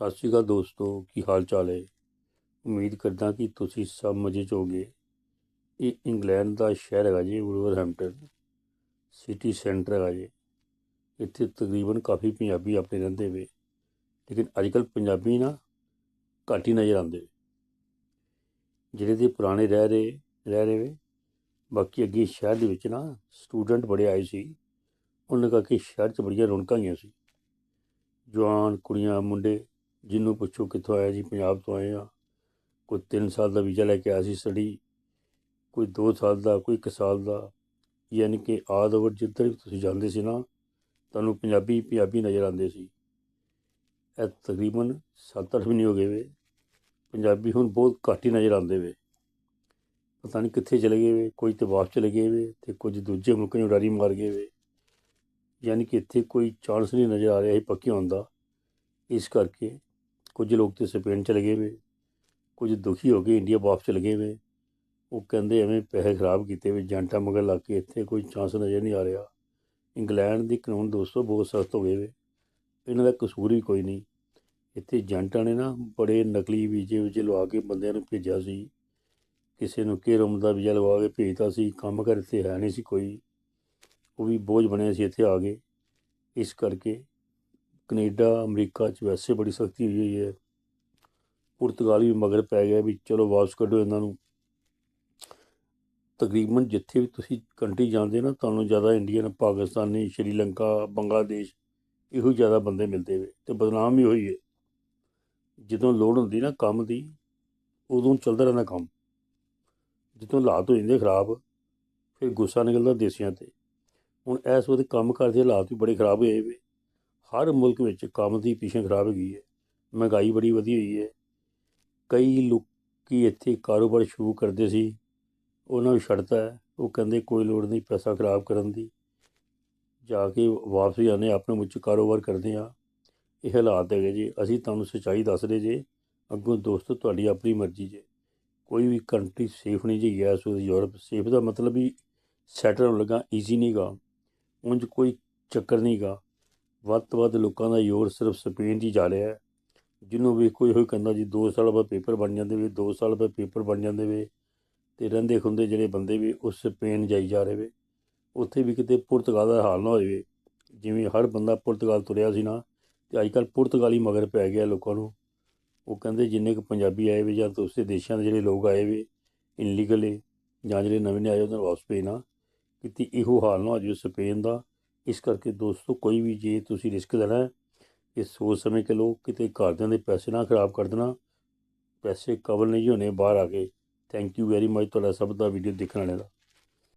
ਸਤਿ ਸ਼੍ਰੀ ਅਕਾਲ ਦੋਸਤੋ, ਕੀ ਹਾਲ ਚਾਲ ਹੈ? ਉਮੀਦ ਕਰਦਾ ਕਿ ਤੁਸੀਂ ਸਭ ਮਜ਼ੇ 'ਚ ਹੋਗੇ ਇਹ ਇੰਗਲੈਂਡ ਦਾ ਸ਼ਹਿਰ ਹੈਗਾ ਜੀ, ਵੁਲਵਰਹੈਂਪਟਨ। ਸਿਟੀ ਸੈਂਟਰ ਹੈਗਾ ਜੀ। ਇੱਥੇ ਤਕਰੀਬਨ ਕਾਫੀ ਪੰਜਾਬੀ ਆਪਣੇ ਰਹਿੰਦੇ ਵੇ। ਲੇਕਿਨ ਅੱਜ ਕੱਲ੍ਹ ਪੰਜਾਬੀ ਨਾ ਘੱਟ ਹੀ ਨਜ਼ਰ ਆਉਂਦੇ ਜਿਹੜੇ ਦੇ ਪੁਰਾਣੇ ਰਹਿ ਰਹੇ ਰਹਿ ਰਹੇ ਵੇ। ਬਾਕੀ ਅੱਗੇ ਸ਼ਹਿਰ ਦੇ ਵਿੱਚ ਨਾ ਸਟੂਡੈਂਟ ਬੜੇ ਆਏ ਸੀ। ਉਹਨਾਂ ਕਰਕੇ ਸ਼ਹਿਰ 'ਚ ਬੜੀਆਂ ਰੌਣਕਾਂ ਹੈਗੀਆਂ ਸੀ। ਜਵਾਨ ਕੁੜੀਆਂ, ਮੁੰਡੇ ਜਿਹਨੂੰ ਪੁੱਛੋ ਕਿੱਥੋਂ ਆਇਆ ਜੀ, ਪੰਜਾਬ ਤੋਂ ਆਏ ਆ। ਕੋਈ 3 ਸਾਲ ਦਾ ਵੀਜ਼ਾ ਲੈ ਕੇ ਆਇਆ ਸੀ ਸਟੱਡੀ ਕੋਈ 2 ਸਾਲ ਦਾ, ਕੋਈ 1 ਸਾਲ ਦਾ। ਯਾਨੀ ਕਿ ਆਦ ਓਵਰ ਜਿੱਧਰ ਵੀ ਤੁਸੀਂ ਜਾਂਦੇ ਸੀ ਨਾ, ਤੁਹਾਨੂੰ ਪੰਜਾਬੀ ਪੰਜਾਬੀ ਨਜ਼ਰ ਆਉਂਦੇ ਸੀ। ਇਹ ਤਕਰੀਬਨ 7-8 ਮਹੀਨੇ ਹੋ ਗਏ ਵੇ। ਪੰਜਾਬੀ ਹੁਣ ਬਹੁਤ ਘੱਟ ਹੀ ਨਜ਼ਰ ਆਉਂਦੇ ਵੇ। ਪਤਾ ਨਹੀਂ ਕਿੱਥੇ ਚਲੇ ਗਏ ਵੇ, ਕੋਈ ਤੇ ਵਾਪਸ ਚਲੇ ਗਏ ਵੇ ਤੇ ਕੁਝ ਦੂਜੇ ਮੁਲਕ ਨੂੰ ਉਡਾਰੀ ਮਾਰ ਗਏ ਵੇ। ਯਾਨੀ ਕਿ ਇੱਥੇ ਕੋਈ ਚਾਂਸ ਨਹੀਂ ਨਜ਼ਰ ਆ ਰਿਹਾ ਇਹ ਪੱਕੀ ਹੋਣ ਇਸ ਕਰਕੇ ਕੁਝ ਲੋਕ ਤੇ ਸਪੇਨ ਚਲੇ ਗਏ ਵੇ, ਕੁਝ ਦੁਖੀ ਹੋ ਕੇ ਇੰਡੀਆ ਵਾਪਸ ਚਲੇ ਗਏ ਵੇ। ਉਹ ਕਹਿੰਦੇ ਐਵੇਂ ਪੈਸੇ ਖਰਾਬ ਕੀਤੇ ਵੇ, ਜੰਟਾ ਮਗਰ ਲੱਗ ਕੇ ਇੱਥੇ ਕੋਈ ਚਾਂਸ ਨਜ਼ਰ ਨਹੀਂ ਆ ਰਿਹਾ। ਇੰਗਲੈਂਡ ਦੀ ਕਾਨੂੰਨ ਦੋਸਤੋ ਬਹੁਤ ਸਖਤ ਹੋ ਗਏ ਵੇ। ਇਹਨਾਂ ਦਾ ਕਸੂਰ ਵੀ ਕੋਈ ਨਹੀਂ। ਇੱਥੇ ਏਜੰਟਾਂ ਨੇ ਨਾ ਬੜੇ ਨਕਲੀ ਵੀਜ਼ੇ ਵਿੱਚ ਲਵਾ ਕੇ ਬੰਦਿਆਂ ਨੂੰ ਭੇਜਿਆ ਸੀ। ਕਿਸੇ ਨੂੰ ਕੇਰਮ ਦਾ ਵੀਜ਼ਾ ਲਵਾ ਕੇ ਭੇਜਤਾ ਸੀ, ਕੰਮ ਕਰ ਇੱਥੇ ਹੈ ਨਹੀਂ ਸੀ ਕੋਈ। ਉਹ ਵੀ ਬੋਝ ਬਣਿਆ ਸੀ ਇੱਥੇ ਆ ਗਏ ਇਸ ਕਰਕੇ ਕਨੇਡਾ, ਅਮਰੀਕਾ 'ਚ ਵੈਸੇ ਬੜੀ ਸਖਤੀ ਹੋਈ ਹੋਈ ਹੈ। ਪੁਰਤਗਾਲ ਵੀ ਮਗਰ ਪੈ ਗਿਆ ਵੀ ਚਲੋ ਵਾਪਸ ਕੱਢੋ ਇਹਨਾਂ ਨੂੰ। ਤਕਰੀਬਨ ਜਿੱਥੇ ਵੀ ਤੁਸੀਂ ਕੰਟਰੀ ਜਾਂਦੇ ਨਾ, ਤੁਹਾਨੂੰ ਜ਼ਿਆਦਾ ਇੰਡੀਅਨ, ਪਾਕਿਸਤਾਨੀ, ਸ਼੍ਰੀਲੰਕਾ, ਬੰਗਲਾਦੇਸ਼ ਇਹੋ ਜ਼ਿਆਦਾ ਬੰਦੇ ਮਿਲਦੇ ਵੇ ਤੇ ਬਦਨਾਮ ਵੀ ਹੋਈ ਹੈ। ਜਦੋਂ ਲੋੜ ਹੁੰਦੀ ਨਾ ਕੰਮ ਦੀ, ਉਦੋਂ ਚੱਲਦਾ ਰਹਿੰਦਾ ਕੰਮ। ਜਦੋਂ ਹਾਲਾਤ ਹੋ ਜਾਂਦੇ ਖਰਾਬ, ਫਿਰ ਗੁੱਸਾ ਨਿਕਲਦਾ ਦੇਸੀਆਂ ਤੇ। ਹੁਣ ਇਸ ਵੇਲੇ ਕੰਮ ਕਰਦੇ ਹਾਲਾਤ ਵੀ ਬੜੇ ਖਰਾਬ ਹੋਏ ਵੇ ਹਰ ਮੁਲਕ ਵਿੱਚ ਕੰਮ ਦੀ ਪਿਛੇ ਖਰਾਬ ਹੈਗੀ ਹੈ। ਮਹਿੰਗਾਈ ਬੜੀ ਵਧੀ ਹੋਈ ਹੈ। ਕਈ ਲੋਕੀ ਇੱਥੇ ਕਾਰੋਬਾਰ ਸ਼ੁਰੂ ਕਰਦੇ ਸੀ। ਉਹਨਾਂ ਨੂੰ ਛੱਡਤਾ। ਉਹ ਕਹਿੰਦੇ, ਕੋਈ ਲੋੜ ਨਹੀਂ, ਪੈਸਾ ਖਰਾਬ ਕਰਨ ਦੀ। ਜਾ ਕੇ ਵਾਪਸ ਜਾਂਦੇ ਆਪਣੇ ਮੁੱਚ ਕਾਰੋਬਾਰ ਕਰਦੇ ਆ ਇਹ ਹਾਲਾਤ ਹੈਗੇ ਜੀ। ਅਸੀਂ ਤੁਹਾਨੂੰ ਸੱਚਾਈ ਦੱਸ ਰਹੇ ਜੇ, ਅੱਗੋਂ ਦੋਸਤੋ ਤੁਹਾਡੀ ਆਪਣੀ ਮਰਜ਼ੀ ਜੇ। ਕੋਈ ਵੀ ਕੰਟਰੀ ਸੇਫ ਨਹੀਂ ਜੀ ਗਿਆ ਸੋ ਯੂਰਪ ਸੇਫ ਦਾ ਮਤਲਬ ਵੀ ਸੈਟਲ ਹੋਣ ਲੱਗਾ ਈਜ਼ੀ ਨਹੀਂਗਾ ਉਂਝ ਕੋਈ ਚੱਕਰ ਨਹੀਂਗਾ ਵੱਧ ਤੋਂ ਵੱਧ ਲੋਕਾਂ ਦਾ ਯੋਰ ਸਿਰਫ ਸਪੇਨ 'ਚ ਹੀ ਜਾ ਰਿਹਾ ਜਿਹਨੂੰ ਵੀ ਕੋਈ ਹੋਈ ਕਹਿੰਦਾ ਜੀ 2 ਸਾਲ ਬਾਅਦ ਪੇਪਰ ਬਣ ਜਾਂਦੇ ਵੇ 2 ਸਾਲ ਬਾਅਦ ਪੇਪਰ ਬਣ ਜਾਂਦੇ ਵੇ ਤੇ ਰਹਿੰਦੇ ਖੁੰਦੇ ਜਿਹੜੇ ਬੰਦੇ ਵੀ ਉਸ ਸਪੇਨ ਜਾਈ ਜਾ ਰਹੇ ਵੇ। ਉੱਥੇ ਵੀ ਕਿਤੇ ਪੁਰਤਗਾਲ ਦਾ ਹਾਲ ਨਾ ਹੋ ਜਾਵੇ ਜਿਵੇਂ ਹਰ ਬੰਦਾ ਪੁਰਤਗਾਲ ਤੁਰਿਆ ਸੀ ਨਾ ਤੇ ਅੱਜ ਕੱਲ੍ਹ ਪੁਰਤਗਾਲੀ ਮਗਰ ਪੈ ਗਿਆ ਲੋਕਾਂ ਨੂੰ। ਉਹ ਕਹਿੰਦੇ ਜਿੰਨੇ ਕੁ ਪੰਜਾਬੀ ਆਏ ਵੇ ਜਾਂ ਦੂਸਰੇ ਦੇਸ਼ਾਂ ਦੇ ਜਿਹੜੇ ਲੋਕ ਆਏ ਵੇ ਇਨਲੀਗਲ ਜਾਂ ਜਿਹੜੇ ਨਵੇਂ ਨੇ ਆਏ ਉਹਨਾਂ ਨੂੰ ਵਾਪਸ ਭੇਜਣਾ। ਕਿਤੇ ਇਹੋ ਹਾਲ ਨਾ ਹੋ ਜਾਵੇ ਸਪੇਨ ਦਾ। ਇਸ ਕਰਕੇ ਦੋਸਤੋ, ਕੋਈ ਵੀ ਜੇ ਤੁਸੀਂ ਰਿਸਕ ਲੈਣਾ ਹੈ ਇਹ ਸੋਚ ਸਮਝ ਕੇ ਲਓ, ਕਿਤੇ ਘਰਦਿਆਂ ਦੇ ਪੈਸੇ ਨਾ ਖਰਾਬ ਕਰ ਦੇਣਾ, ਪੈਸੇ ਕਵਰ ਨਹੀਂ ਹੋਣੇ ਬਾਹਰ ਆ ਕੇ। ਥੈਂਕ ਯੂ ਵੈਰੀ ਮਚ ਤੁਹਾਡਾ ਸਭ ਦਾ ਵੀਡੀਓ ਦੇਖਣ ਵਾਲਿਆਂ ਦਾ।